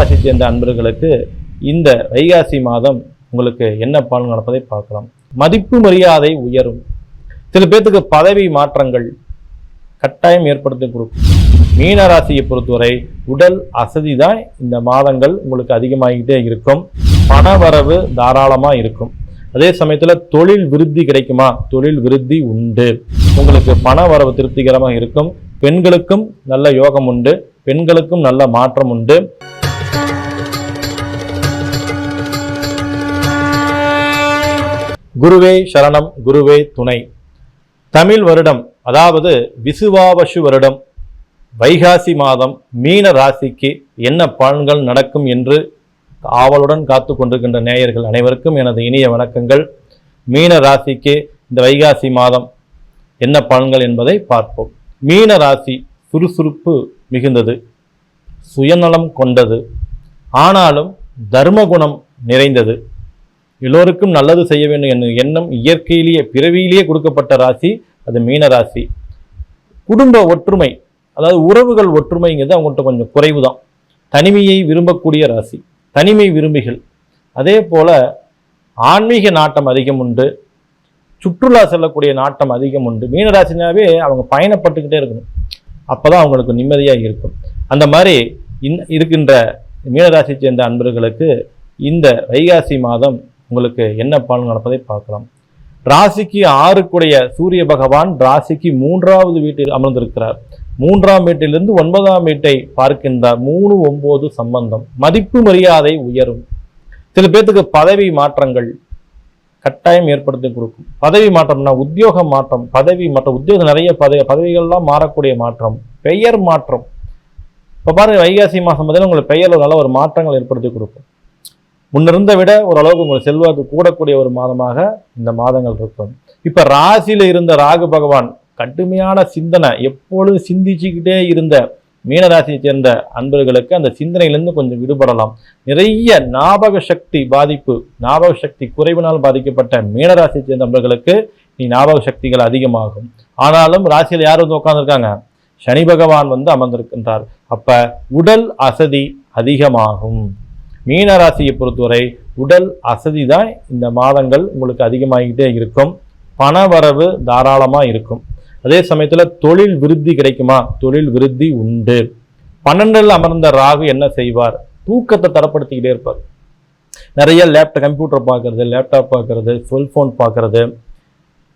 ராசி சேர்ந்த அன்பர்களுக்கு இந்த வைகாசி மாதம் உங்களுக்கு என்ன பலன் நடப்பதை பார்க்கலாம். மதிப்பு மரியாதை உயரும். சில பேர்த்துக்கு பதவி மாற்றங்கள் கட்டாயம் ஏற்படுத்தி கொடுக்கும். மீன ராசியை பொறுத்தவரை உடல் அசதி தான் இந்த மாதங்கள் உங்களுக்கு அதிகமாகிட்டே இருக்கும். பண வரவு தாராளமாக இருக்கும். அதே சமயத்தில் தொழில் விருத்தி கிடைக்குமா? தொழில் விருத்தி உண்டு. உங்களுக்கு பண வரவு திருப்திகரமாக இருக்கும். பெண்களுக்கும் நல்ல யோகம் உண்டு. பெண்களுக்கும் நல்ல மாற்றம் உண்டு. குருவே சரணம் குருவே துணை. தமிழ் வருடம் அதாவது விசுவாவசு வருடம் வைகாசி மாதம் மீன ராசிக்கு என்ன பலன்கள் நடக்கும் என்று ஆவலுடன் காத்து கொண்டிருக்கின்ற நேயர்கள் அனைவருக்கும் எனது இனிய வணக்கங்கள். மீன ராசிக்கு இந்த வைகாசி மாதம் என்ன பலன்கள் என்பதை பார்ப்போம். மீன ராசி சுறுசுறுப்பு மிகுந்தது சுயநலம் கொண்டது ஆனாலும் தர்மகுணம் நிறைந்தது. எல்லோருக்கும் நல்லது செய்ய வேண்டும் என்ற எண்ணம் இயற்கையிலேயே பிறவியிலேயே கொடுக்கப்பட்ட ராசி அது மீன ராசி. குடும்ப ஒற்றுமை அதாவது உறவுகள் ஒற்றுமைங்கிறது அவங்கள்ட்ட கொஞ்சம் குறைவு தான் தனிமையை விரும்பக்கூடிய ராசி தனிமை விரும்பிகள். அதே போல் ஆன்மீக நாட்டம் அதிகம் உண்டு சுற்றுலா செல்லக்கூடிய நாட்டம் அதிகம் உண்டு. மீனராசினாவே அவங்க பயணப்பட்டுக்கிட்டே இருக்கணும். அப்போ தான் அவங்களுக்கு நிம்மதியாக இருக்கும். அந்த மாதிரி இன் இருக்கின்ற மீனராசியை சேர்ந்த அன்பர்களுக்கு இந்த வைகாசி மாதம் உங்களுக்கு என்ன பலன் நடப்பதை பார்க்கலாம். ராசிக்கு ஆறுக்குடைய சூரிய பகவான் ராசிக்கு மூன்றாவது வீட்டில் அமர்ந்திருக்கிறார். மூன்றாம் வீட்டிலிருந்து ஒன்பதாம் வீட்டை பார்க்கின்றார். மூணு ஒன்பது சம்பந்தம். மதிப்பு மரியாதை உயரும். சில பேர்த்துக்கு பதவி மாற்றங்கள் கட்டாயம் ஏற்படுத்தி கொடுக்கும். பதவி மாற்றம்னா உத்தியோக மாற்றம். பதவி மாற்றம். உத்தியோகம் நிறைய பதவி பதவிகள்லாம் மாறக்கூடிய மாற்றம். பெயர் மாற்றம். இப்போ பாருங்கள் வைகாசி மாதம் பார்த்தீங்கன்னா உங்களுக்கு பெயரில் நல்ல ஒரு மாற்றங்கள் ஏற்படுத்தி கொடுக்கும். முன்னிருந்த விட ஓரளவுக்கு உங்கள் செல்வாக்கு கூடக்கூடிய ஒரு மாதமாக இந்த மாதங்கள் இருக்கும். இப்போ ராசியில் இருந்த ராகு பகவான் கடுமையான சிந்தனை எப்பொழுதும் சிந்திச்சுக்கிட்டே இருந்த மீனராசியை சேர்ந்த அன்பர்களுக்கு அந்த சிந்தனையிலிருந்து கொஞ்சம் விடுபடலாம். நிறைய ஞாபக சக்தி பாதிப்பு ஞாபக சக்தி குறைவினால் பாதிக்கப்பட்ட மீனராசியை சேர்ந்த அன்பர்களுக்கு நீ ஞாபக சக்திகள் அதிகமாகும். ஆனாலும் ராசியில் யார் வந்து உட்காந்துருக்காங்க சனி பகவான் வந்து அமர்ந்திருக்கின்றார். அப்போ உடல் அசதி அதிகமாகும். மீன ராசியை பொறுத்தவரை உடல் அசதி தான் இந்த மாதங்கள் உங்களுக்கு அதிகமாகிட்டே இருக்கும். பண வரவு தாராளமாக இருக்கும். அதே சமயத்தில் தொழில் விருத்தி கிடைக்குமா? தொழில் விருத்தி உண்டு. பன்னெண்டில் அமர்ந்த ராகு என்ன செய்வார்? தூக்கத்தை தரப்படுத்திக்கிட்டே இருப்பார். நிறைய லேப்டாப் கம்ப்யூட்டர் பார்க்குறது லேப்டாப் பார்க்குறது செல்ஃபோன் பார்க்குறது.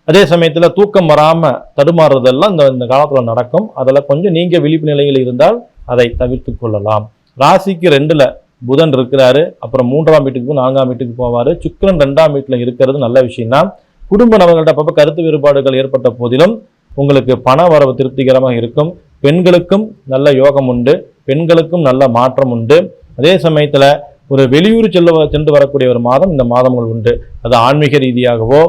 அதே சமயத்தில் தூக்கம் வராமல் தடுமாறுறதெல்லாம் இந்த இந்த காலத்தில் நடக்கும். அதில் கொஞ்சம் நீங்கள் விழிப்பு நிலையில் இருந்தால் அதை தவிர்த்து கொள்ளலாம். ராசிக்கு ரெண்டில் புதன் இருக்கிறாரு அப்புறம் மூன்றாம் வீட்டுக்கு நான்காம் வீட்டுக்கு போவார். சுக்கிரன் ரெண்டாம் வீட்டில் இருக்கிறது நல்ல விஷயம்னா குடும்ப நபர்கள்ட்ட அப்பப்போ கருத்து வேறுபாடுகள் ஏற்பட்ட போதிலும் உங்களுக்கு பண வரவு திருப்திகரமாக இருக்கும். பெண்களுக்கும் நல்ல யோகம் உண்டு. பெண்களுக்கும் நல்ல மாற்றம் உண்டு. அதே சமயத்தில் ஒரு வெளியூர் செல்ல சென்று வரக்கூடிய ஒரு மாதம் இந்த மாதங்கள் உண்டு. அது ஆன்மீக ரீதியாகவோ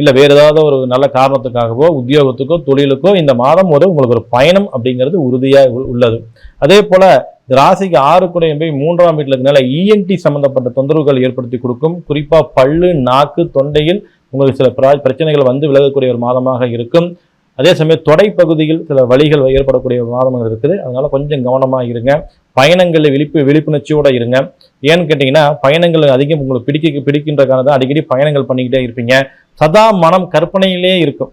இல்லை வேறு ஏதாவது ஒரு நல்ல காரணத்துக்காகவோ உத்தியோகத்துக்கோ தொழிலுக்கோ இந்த மாதம் ஒரு உங்களுக்கு ஒரு பயணம் அப்படிங்கிறது உறுதியாக உள்ளது. அதே போல் ராசிக்கு ஆறு குடையும் போய் மூன்றாம் வீட்டில் இருக்கனால இஎன்டி சம்பந்தப்பட்ட தொந்தரவுகள் ஏற்படுத்தி கொடுக்கும். குறிப்பாக பல்லு நாக்கு தொண்டையில் உங்களுக்கு சில பிரச்சனைகள் வந்து விலகக்கூடிய ஒரு மாதமாக இருக்கும். அதே சமயம் தொடை பகுதியில் சில வழிகள் ஏற்படக்கூடிய ஒரு இருக்குது. அதனால் கொஞ்சம் கவனமாக இருங்க. பயணங்களில் விழிப்பு விழிப்புணர்ச்சியோடு இருங்க. ஏன்னு கேட்டிங்கன்னா பயணங்கள் அதிகம் உங்களுக்கு பிடிக்க பிடிக்கின்ற காரணம் அடிக்கடி பயணங்கள் பண்ணிக்கிட்டே இருப்பீங்க. சதா மனம் கற்பனையிலே இருக்கும்.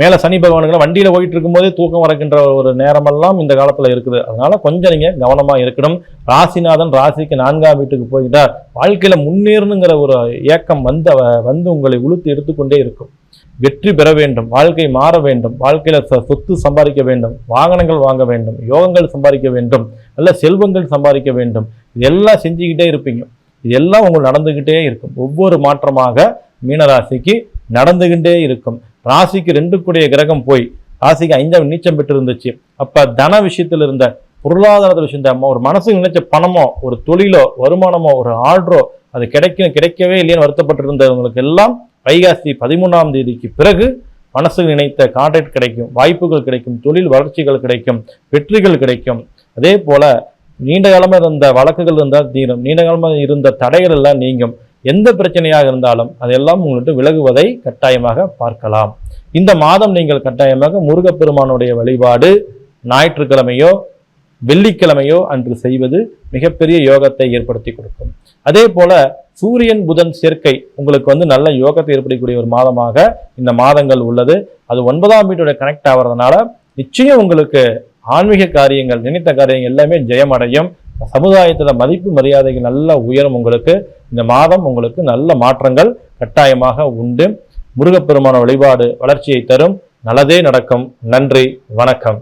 மேலே சனி பகவானுக்கு வண்டியில் போயிட்டு இருக்கும்போதே தூக்கம் வரக்கின்ற ஒரு நேரமெல்லாம் இந்த காலத்தில் இருக்குது. அதனால கொஞ்சம் நீங்கள் கவனமாக இருக்கணும். ராசிநாதன் ராசிக்கு நான்காம் வீட்டுக்கு போய்கிட்டார் வாழ்க்கையில் முன்னேறணுங்கிற ஒரு ஏக்கம் வந்து வந்து உங்களை உளுத்து எடுத்துக்கொண்டே இருக்கும். வெற்றி பெற வேண்டும். வாழ்க்கை மாற வேண்டும். வாழ்க்கையில் ச- சொத்து சம்பாதிக்க வேண்டும். வாகனங்கள் வாங்க வேண்டும். யோகங்கள் சம்பாதிக்க வேண்டும். நல்ல செல்வங்கள் சம்பாதிக்க வேண்டும். இதெல்லாம் செஞ்சுக்கிட்டே இருப்பீங்க. இதெல்லாம் உங்களுக்கு நடந்துக்கிட்டே இருக்கும். ஒவ்வொரு மாற்றமாக மீனராசிக்கு நடந்துகிட்டே இருக்கும். ராசிக்கு ரெண்டு கூடிய கிரகம் போய் ராசிக்கு ஐந்தாம் நீச்சம் பெற்று இருந்துச்சு அப்போ தன விஷயத்தில் இருந்த பொருளாதாரத்தில் விஷயம் ஒரு மனசுக்கு நினைச்ச பணமோ ஒரு தொழிலோ வருமானமோ ஒரு ஆர்டரோ அது கிடைக்கும் கிடைக்கவே இல்லைன்னு வருத்தப்பட்டிருந்தவங்களுக்கு எல்லாம் வைகாசி பதிமூணாம் தேதிக்கு பிறகு மனசுக்கு நினைத்த கான்ட்ராக்ட் கிடைக்கும் வாய்ப்புகள் கிடைக்கும் தொழில் வளர்ச்சிகள் கிடைக்கும் வெற்றிகள் கிடைக்கும். அதே போல நீண்ட காலமாக இருந்த வழக்குகள் இருந்தால் தீரும் நீண்ட காலமாக இருந்த தடைகள் எல்லாம் நீங்கும். எந்த பிரச்சனையாக இருந்தாலும் அதெல்லாம் உங்கள்கிட்ட விலகுவதை கட்டாயமாக பார்க்கலாம். இந்த மாதம் நீங்கள் கட்டாயமாக முருகப்பெருமானுடைய வழிபாடு ஞாயிற்றுக்கிழமையோ வெள்ளிக்கிழமையோ அன்று செய்வது மிகப்பெரிய யோகத்தை ஏற்படுத்தி கொடுக்கும். அதே போல சூரியன் புதன் சேர்க்கை உங்களுக்கு வந்து நல்ல யோகத்தை ஏற்படுத்தக்கூடிய ஒரு மாதமாக இந்த மாதங்கள் உள்ளது. அது ஒன்பதாம் வீட்டோட கனெக்ட் ஆகிறதுனால நிச்சயம் உங்களுக்கு ஆன்மீக காரியங்கள் நினைத்த காரியங்கள் எல்லாமே ஜெயமடையும். சமுதாயத்தில் மதிப்பு மரியாதைகள் நல்ல உயரும் உங்களுக்கு இந்த மாதம் உங்களுக்கு நல்ல மாற்றங்கள் கட்டாயமாக உண்டு. முருகப்பெருமான வழிபாடு வளர்ச்சியை தரும். நல்லதே நடக்கும். நன்றி. வணக்கம்.